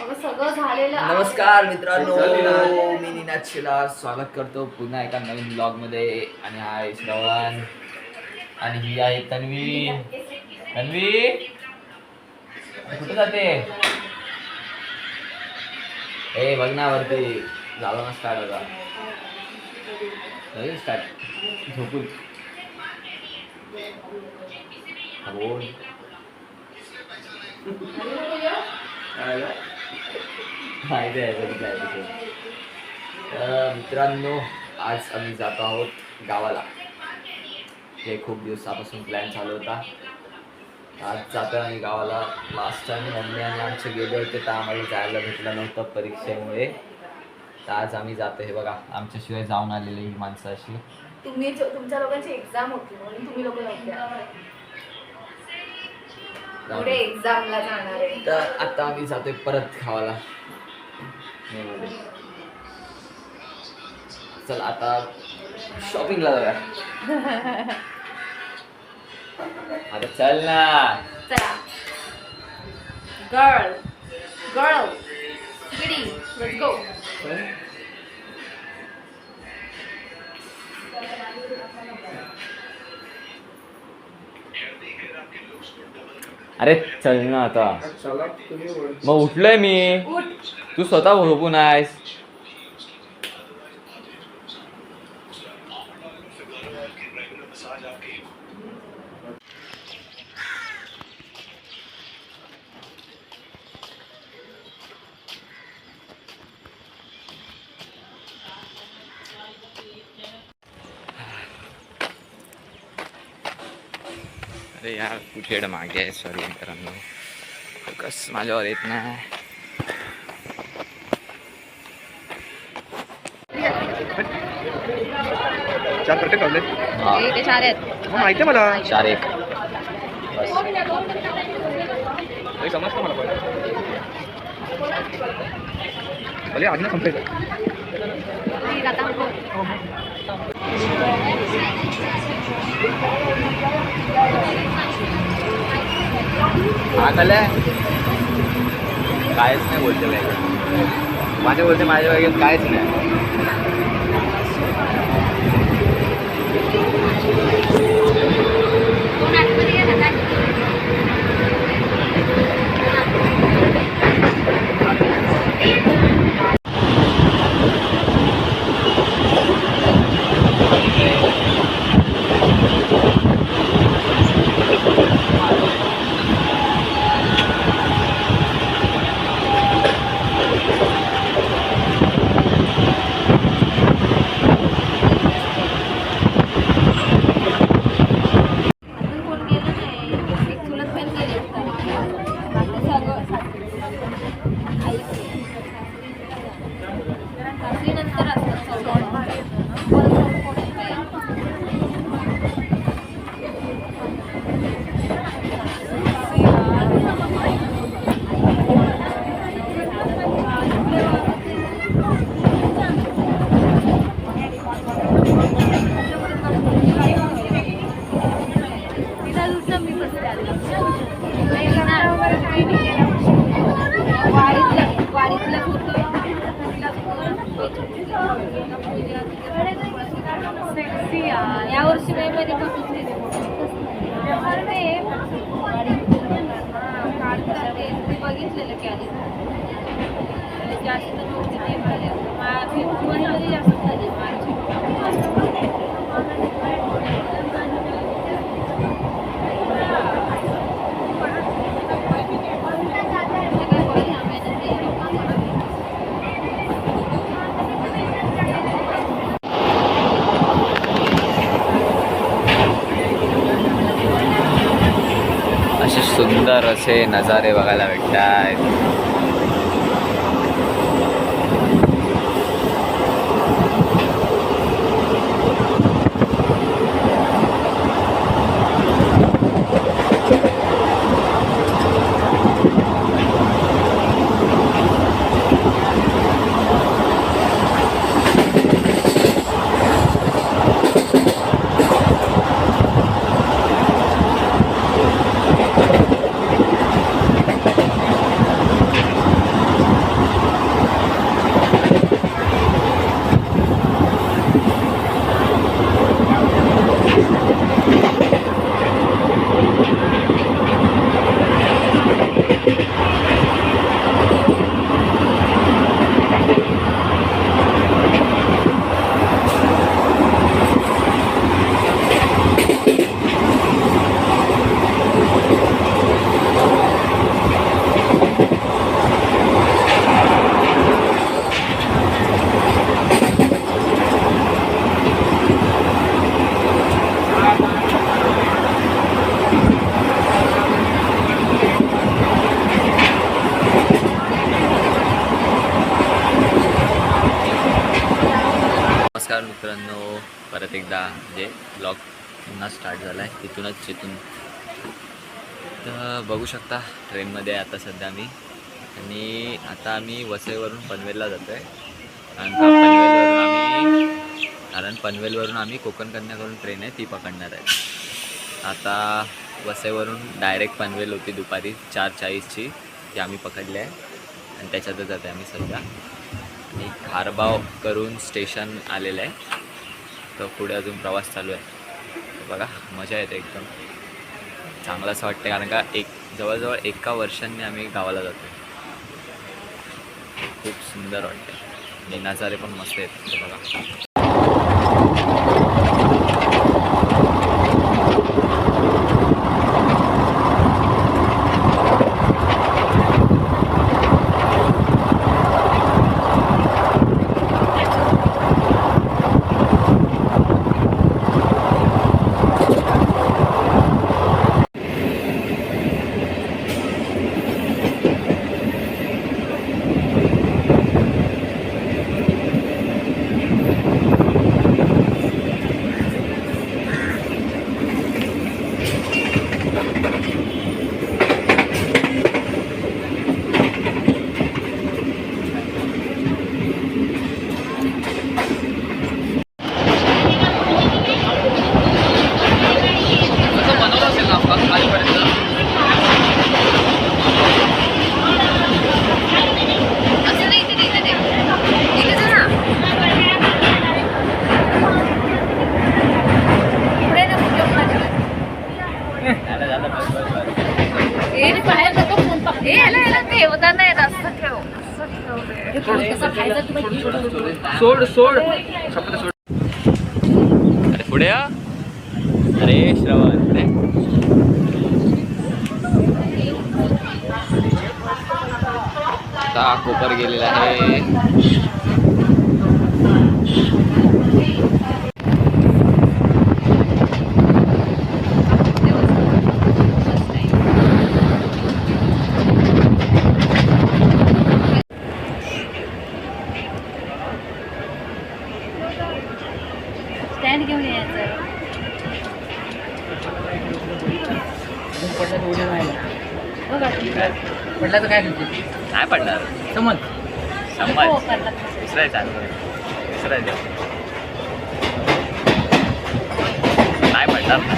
नमस्कार मित्रांनो मी निनाद शिला स्वागत करतो पुन्हा एका नवीन ब्लॉगमध्ये आणि हा आहे श्रवण. आणि ही आहे तन्वी तन्वी कुठे जाते? ए बघ ना वरती. झालं ना स्टार्ट होता स्टार्ट झोपून. हा, बोल माहिती आहे बघितलं आहे तिथे. तर मित्रांनो आज आम्ही जातो आहोत गावाला. हे खूप दिवसापासून प्लॅन चालू होता. आज जातो आम्ही गावाला. लास्ट टाइम मम्मी आणि आमचे गेले होते तर आम्हाला जायला भेटलं नव्हतं परीक्षेमुळे. तर आज आम्ही जातो हे बघा आमच्याशिवाय जाऊन आलेली ही माणसं अशी. तुम्ही तुमच्या लोकांची एक्झाम होती म्हणून तुम्ही लोक पुढे एक्झामला जाणार आहे. तर आता आम्ही जातोय परत मेमध्ये. चल आता शॉपिंगला जाऊया. आता चल ना. चला. गर्ल गर्ल लेट्स गो अरे चल ना आता. मग उठलोय मी. तू स्वतः झोपून आहेस. अरे यार कुठे मागे आहे? सॉरी मित्रांनो. फोकस माझ्यावर येत नाही. चार प्रत्येक लावले हा. माहिती आहे मला. चार एक. बस. हे समजतं मला पण. भले आज ना संपेल. हा. कल्या कायच नाही बोलते वेगळं माझे बोलते माझ्या वेगळं कायच नाही अजून कोण गेलं नाही एक चुलत बहीण गेली बाकी सगळं आई सासरी नंतर असतात सगळं परत कोण कोण येतंय. तिला लुटलं मी बसते आता. नाही ना. वाडीतलं वाडीतलं होतं. या वर्षी मे मध्ये ते. बघितलेलं की आधी जास्त झाले. जास्त झाले मार्च असे सुंदर असे नजारे बघायला भेटतात. नमस्कार मित्रांनो परत एकदा म्हणजे ब्लॉग पुन्हा स्टार्ट झाला आहे तिथूनच जिथून तर बघू शकता ट्रेनमध्ये आहे आता सध्या मी. आणि आता आम्ही वसईवरून पनवेलला जातो आहे कारण पनवेलवरून आम्ही कारण पनवेलवरून आम्ही कोकण कन्याकडून ट्रेन आहे ती पकडणार आहे. आता वसईवरून डायरेक्ट पनवेल होती दुपारी चार चाळीसची ती आम्ही पकडली आहे. आणि त्याच्यातच जाते आम्ही सध्या. मी खारबाव करून स्टेशन आलेलं आहे. तर पुढे अजून प्रवास चालू आहे. बघा मजा येते एकदम. चांगलं असं वाटतं कारण का एक जवळजवळ एका वर्षांनी आम्ही गावाला जातो. खूप सुंदर वाटते आणि नजारे पण मस्त आहेत. ते बघा कसं बनवलं असेल ना आपण आजपर्यंत असं नाही इथे इथे दे इथे जा ना पुढे ना पुढे झालं झालं बस बस बस ए रे बाहेर नको फोन पकड ए याला याला ठेवताना येत असं ठेव असं ठेव अरे फोन कसा खायचा तुला सोड सोड शपथ सोड अरे अरे श्रवण कोपर गेलेला आहे. घेऊन यायचं. बघा पडल्याचं काय करते नाही पडणार? समज. हो, चालू दुसरा आहे देव. नाही पडणार ना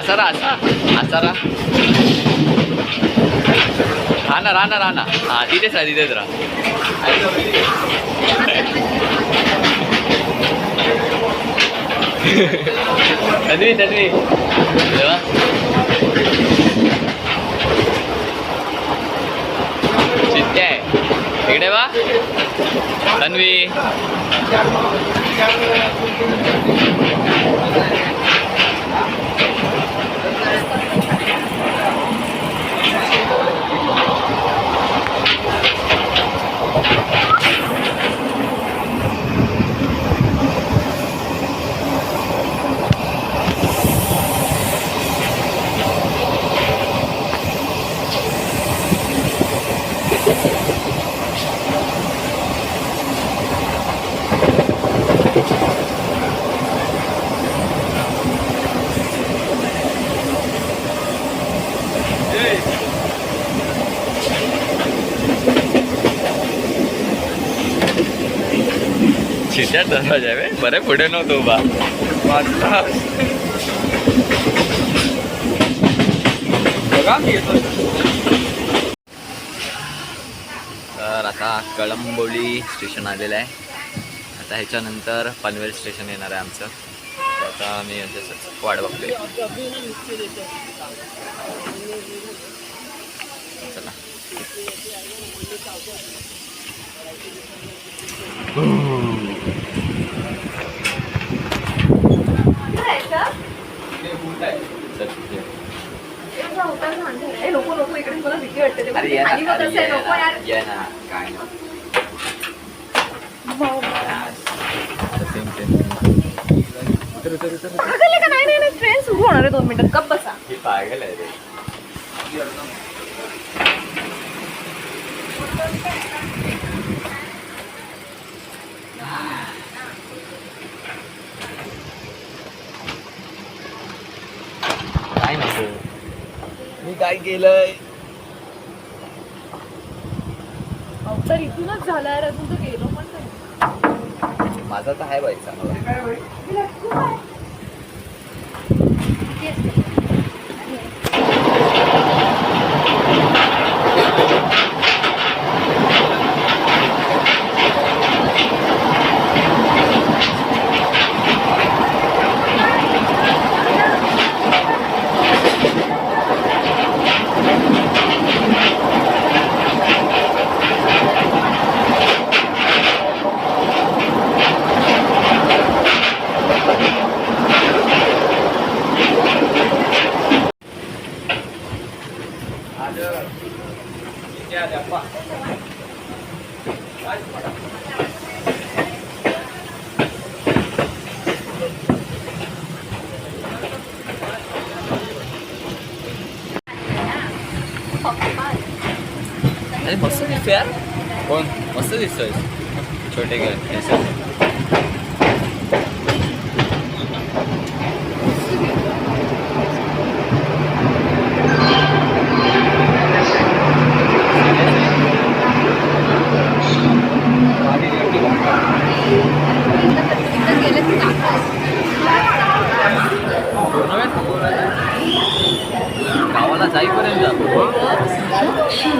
असा रा असा असा रा हा ना राहा ना राहा ना हा तिथेच राहा तिथेच राहा तन्वी तन्वी देवा. चित्ते आहे दरवाजा आहे बरं पुढे नव्हतो बा बघा. तर आता कळंबोली स्टेशन आलेलं आहे. आता ह्याच्यानंतर पनवेल स्टेशन येणार आहे आमचं. तर आता मी याच्याच वाट बघतोय. चला. चल, ये. नको नको इकडे मला भीती वाटते. ते. नको यार. नाही. नाही ट्रेन सुरू होणार आहे दोन मिनिटात गप बसा. ही पागल आहे काय नको? मी काय केलंय? तर इथूनच झाला यार अजून तर गेलो पण नाही. माझा तर आहे बाई चांगला. अरे मस्त दिसतो यार कोण? मस्त दिसतोय छोटे घर इथं गेलं की दाखव. गावाला जाईपर्यंत अरे बे, guts आहेत. गाडी आहे. आपण काय आम्ही उतरलो.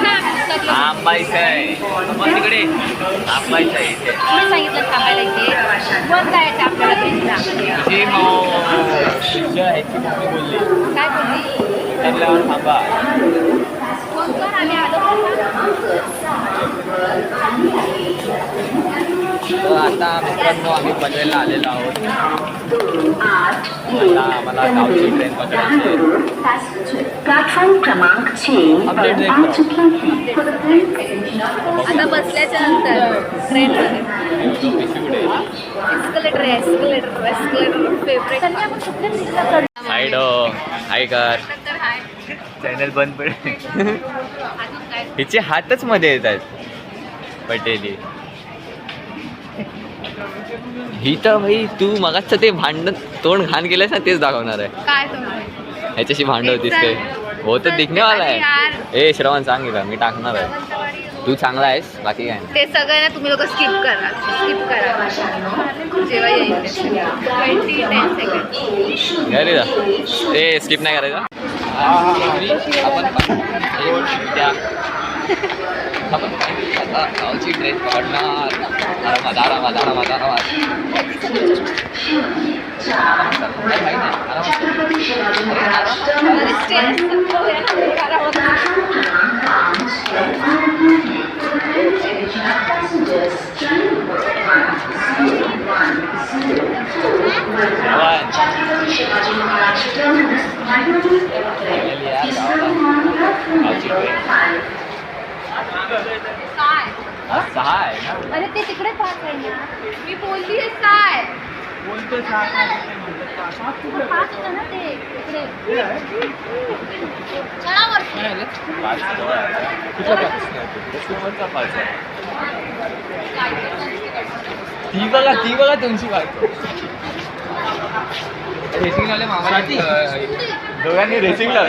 थांबायचं आहे मग तिकडे थांबायचं आहे इथे सांगितलं थांबायला इथे आहे आपल्याला तुझी शिक्षा आहे मम्मी बोलली काय बोलली उतरल्यावर थांबा. आता मित्रांनो आम्ही पनवेलला आलेलो आहोत आता ट्रेन प्लॅटफॉर्म क्रमांक है आता बसल्याच्या नंतर. Escalator escalator escalator favourite side हो. हाय कर चॅनल बंद पडेल. हिचे हातच मध्ये येत आहेत पटेली. ही तर भाई तू मगाच ते भांडण तोंड घाण केलंस ना तेच दाखवणार आहे. काय ह्याच्याशी भांडण होतीस ते. हो तर दिखणे वाला आहे. ए श्रवण सांग मी टाकणार आहे. तू चांगला आहेस बाकी काय ते सगळं ना तुम्ही लोक स्किप करा. स्किप करा. जेव्हा येईल ए स्किप नाही करायचा. आपण त्या आपण आता गावची ट्रेन पकडणार आरामात आरामात आरामात आरामात काय माहीत नाही, आरामात. जेवण. गेली यार गावाला. गावची ट्रेन. सहा आहे ना अरे ते तिकडे पाच आहे ना मी बोलली आहे काय पाच होतं ना ते तिकडे चढावर पाच. कुठला पाच? ती बघा ती बघा तुमची बायको रेसिंग लावले मामा दोघांनी रेसिंग वा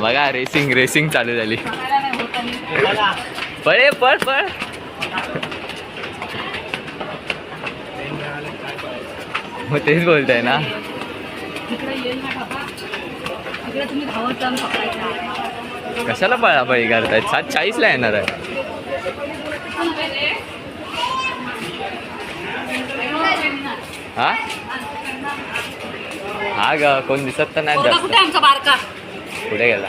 बघा रेसिंग रेसिंग चालू झाली. पळे पळ पळ. मग तेच बोलताय ना. इकडे तुम्ही धावत जाऊन पकडायचा कशाला पळापळी करतायत सात चाळीसला येणार आहे. हा? हा ग कोण दिसत तर नाही जास्त. कुठे आमचा बारका? पुढे गेला.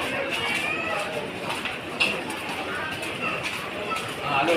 आलो